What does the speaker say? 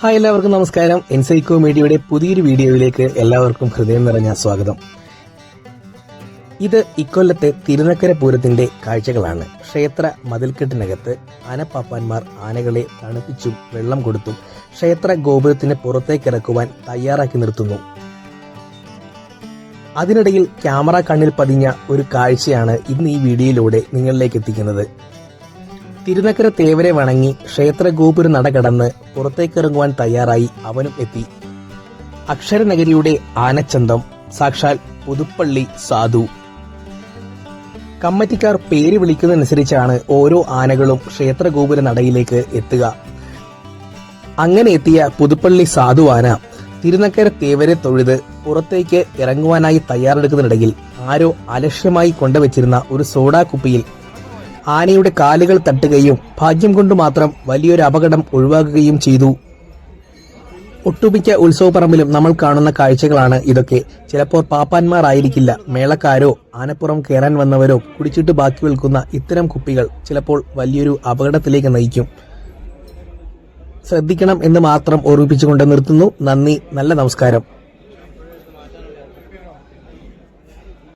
Hi എല്ലാവർക്കും നമസ്കാരം. എൻസൈക്കോ മീഡിയയുടെ പുതിയൊരു വീഡിയോയിലേക്ക് എല്ലാവർക്കും ഹൃദയം നിറഞ്ഞ സ്വാഗതം. ഇത് ഇക്കൊല്ലത്തെ തിരുനക്കര പൂരത്തിന്റെ കാഴ്ചകളാണ്. ക്ഷേത്ര മതിൽക്കെട്ടിനകത്ത് ആനപ്പാപ്പാന്മാർ ആനകളെ തണുപ്പിച്ചും വെള്ളം കൊടുത്തും ക്ഷേത്ര ഗോപുരത്തിന് പുറത്തേക്കിറക്കുവാൻ തയ്യാറാക്കി നിർത്തുന്നു. അതിനിടയിൽ ക്യാമറ കണ്ണിൽ പതിഞ്ഞ ഒരു കാഴ്ചയാണ് ഇന്ന് ഈ വീഡിയോയിലൂടെ നിങ്ങളിലേക്ക് എത്തിക്കുന്നത്. തിരുനക്കര തേവരെ വണങ്ങി ക്ഷേത്ര ഗോപുര നട കടന്ന് പുറത്തേക്കിറങ്ങുവാൻ തയ്യാറായി അവനും എത്തി. അക്ഷരനഗരിയുടെ ആനച്ചന്തം സാക്ഷാൽ പുതുപ്പള്ളി സാധു. കമ്മറ്റിക്കാർ പേര് വിളിക്കുന്നതനുസരിച്ചാണ് ഓരോ ആനകളും ക്ഷേത്ര ഗോപുര നടയിലേക്ക് എത്തുക. അങ്ങനെ എത്തിയ പുതുപ്പള്ളി സാധു ആന തിരുനക്കര തേവരെ തൊഴുത് പുറത്തേക്ക് ഇറങ്ങുവാനായി തയ്യാറെടുക്കുന്നതിനിടയിൽ ആരോ അലക്ഷ്യമായി കൊണ്ടുവച്ചിരുന്ന ഒരു സോഡാ കുപ്പിയിൽ ആനയുടെ കാലുകൾ തട്ടുകയും ഭാഗ്യം കൊണ്ട് മാത്രം വലിയൊരു അപകടം ഒഴിവാക്കുകയും ചെയ്തു. ഒട്ടുമിക്ക ഉത്സവപ്പറമ്പിലും നമ്മൾ കാണുന്ന കാഴ്ചകളാണ് ഇതൊക്കെ. ചിലപ്പോൾ പാപ്പാന്മാർ ആയിരിക്കില്ല മേളക്കാരോ ആനപ്പുറം കയറാൻ വന്നവരോ കുടിച്ചിട്ട് ബാക്കി വിൽക്കുന്ന ഇത്തരം കുപ്പികൾ ചിലപ്പോൾ വലിയൊരു അപകടത്തിലേക്ക് നയിക്കും. ശ്രദ്ധിക്കണം എന്ന് മാത്രം ഓർമ്മിപ്പിച്ചുകൊണ്ട് നിർത്തുന്നു. നന്ദി. നല്ല നമസ്കാരം.